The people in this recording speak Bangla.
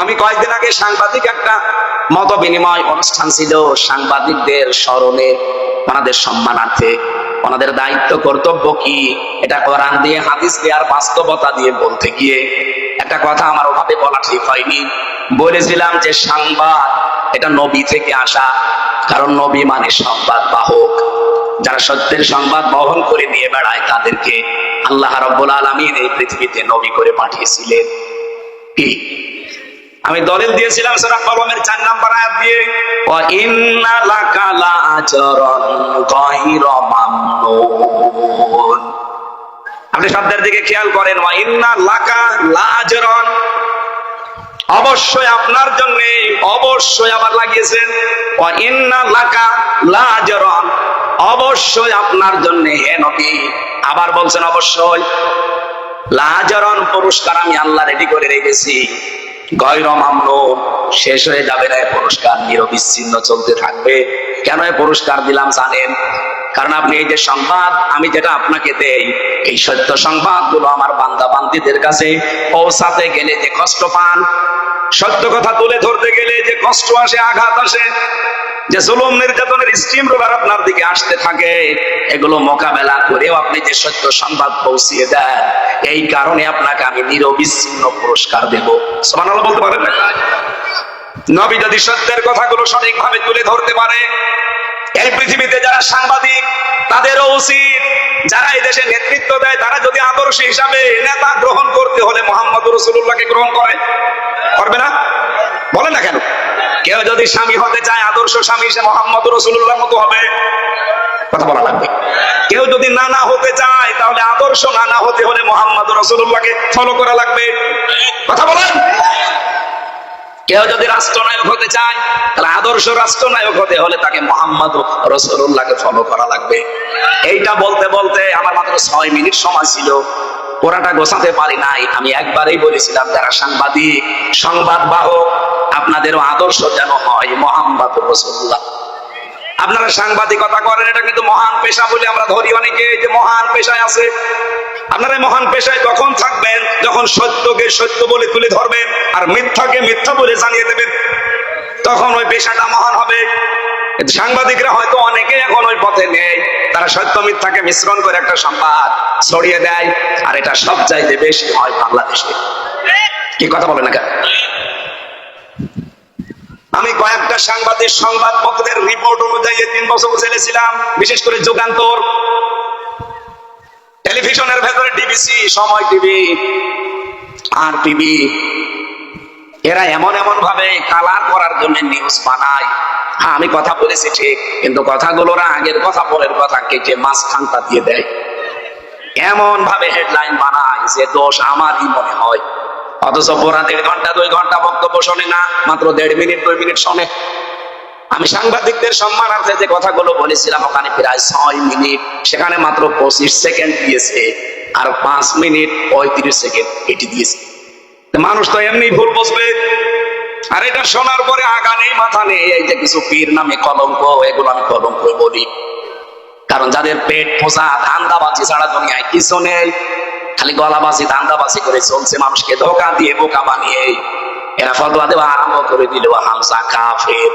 আমি কয়েকদিন আগে সাংবাদিক একটা মত বিনিময় অনুষ্ঠান ছিল। সাংবাদিকদের স্মরণে ওনাদের সম্মানার্থে ওনাদের দায়িত্ব, কর্তব্য কি, এটা কোরআন দিয়ে, হাদিস দিয়ে আর বাস্তবতা দিয়ে বলতে গিয়ে একটা কথা আমার ওভাবে বলা ঠিক হয়নি। বলেছিলাম যে সংবাদ, এটা নবী থেকে আসা। কারণ নবী মানে সংবাদ বাহক। যারা সত্যের সংবাদ বহন করে নিয়ে বেড়ায় তাদেরকে আল্লাহ রব্বুল আলমিন এই পৃথিবীতে নবী করে পাঠিয়েছিলেন। কি? আমি দলিল দিয়েছিলাম সূরা কলমের চার নাম্বার আয়াত দিয়ে, ওয়া ইন্না লাকা লাআজরান গায়রা মামনুন। আপনি শব্দের দিকে খেয়াল করেন, ওয়া ইন্না লাকা লাআজরান অবশ্যই আপনার জন্য, অবশ্যই আবার লাগিয়েছেন। ওয়া ইন্না লাকা লাআজরান অবশ্যই আপনার জন্য, হে নবী। আবার বলছেন, অবশ্যই। লাজরন পুরস্কার আমি আল্লাহ রেডি করে রেখেছি। গয়র মামন শেষ হয়ে যাবে না পুরস্কার নিরবিচ্ছিন্ন চলতে থাকবে। কেন পুরস্কার দিলাম জানেন? কারণ আপনি এই যে সংবাদ, আমি যেটা আপনাকে দেই, এই সত্য সংবাদগুলো আমার বান্দা বান্দিদের কাছে পৌঁছাতে গেলে যে কষ্ট পান, সত্য কথা তুলে ধরতে গেলে যে কষ্ট আসে, আঘাত আসে যে জুলুম নির্যাতনের স্টিম রোলার আপনার দিকে আসতে থাকে, এগুলো মোকাবেলা করেও আপনি যে সত্য সংবাদ পৌঁছিয়ে দেন, এই কারণে আপনাকে আমি নিরবিচ্ছিন্ন পুরস্কার দেব। সমানাল বলতে পারেন নবী যদি সত্যের কথাগুলো সঠিকভাবে তুলে ধরতে পারে, এই পৃথিবীতে যারা সাংবাদিক, তাদেরও উচিত। যারা এই দেশে নেতৃত্ব দেয়, তারা যদি আদর্শ হিসাবে নেতা গ্রহণ করতে হলে মোহাম্মদ রসুল্লাহকে গ্রহণ করে করবে না? বলে না কেন? কেউ যদি স্বামী হতে চায়, আদর্শ স্বামী সে মোহাম্মদ রসুল্লাহ মতো হবে। কথা বলা লাগবে। কেউ যদি নানা হতে চায়, তাহলে আদর্শ নানা হতে হলে মোহাম্মদ রসুল্লাহকে ফলো করা লাগবে। কথা বলেন। কেউ যদি রাষ্ট্রনায়ক হতে চায়, তাহলে আদর্শ রাষ্ট্রনায়ক হতে হলে তাকে মোহাম্মদ রসুল্লাহকে ফলো করা লাগবে। এইটা বলতে বলতে আমার মাত্র ছয় মিনিট সময় ছিল। পুরাটা গোছাতে পারি নাই। আমি একবারই বলেছিলাম, যারা সাংবাদিক, সংবাদ বাহক আপনাদেরও আদর্শ যেন হয়, মোহাম্মদ রসুল্লাহ। আপনারা সাংবাদিকতা করেন, এটা কিন্তু মহান পেশা বলে আমরা ধরি অনেকে যে মহান পেশায় আছে। আপনারা মহান পেশায় তখন থাকবেন যখন সত্যকে সত্য বলে তুলে ধরবেন আর মিথ্যাকে মিথ্যা বলে জানিয়ে দেবেন। তখন ওই পেশাটা মহান হবে। সাংবাদিকরা হয়তো অনেকে এখন ওই পথে নেই। তারা সত্য মিথ্যাকে মিশ্রণ করে একটা সংবাদ ছড়িয়ে দেয়, আর এটা সব চাইতে বেশি হয় বাংলাদেশে। কি কথা বলে না কেন আমি কয়েকটা সাংবাদিক, সংবাদপত্রের রিপোর্ট অনুযায়ী তিন বছর ছেলেছিলাম, বিশেষ করে যুগান্তর। টেলিভিশনের ভেতরে ডিবিসি সময় টিভি আর টিভি এরা এমন এমন ভাবে কালার করার জন্য নিউজ বানায়। হ্যাঁ আমি কথা বলেছি ঠিক, কিন্তু কথাগুলোরা আগের কথা, পরের কথা কেটে মাঝখানটা দিয়ে দেয়। এমন ভাবে হেডলাইন বানায় যে দোষ আমারই মনে হয়। অথচ পুরা দেড় ঘণ্টা, দুই ঘণ্টা বক্তব্য শোনে না, মাত্র দেড় মিনিট, দুই মিনিট শোনে। আমি সাংবাদিকদের সম্মানার্থে যে কথাগুলো বলেছিলাম, ওখানে প্রায় ছয় মিনিট, সেখানে মাত্র পঁচিশ সেকেন্ড দিয়েছে, আর পাঁচ মিনিট পঁয়ত্রিশ সেকেন্ড এটি দিয়েছে। মানুষ তো এমনি ভুল বসবে আর এটা শোনার পরে আগা নেই, মাথা নেই, এই যে কিছু পীর নামে কলঙ্ক, এগুলো আমি কলঙ্ক বলি। কারণ যাদের পেট পোষা, ধান্দাবাজি ছাড়া দুনিয়ায় কিছু নেই। খালি গলাবাজি, ধান্দাবাজি করে চলছে। মানুষকে ধোকা দিয়ে বোকা বানিয়ে এরা ফতোয়া দেওয়া আরম্ভ করে দিল হামসা কাফের।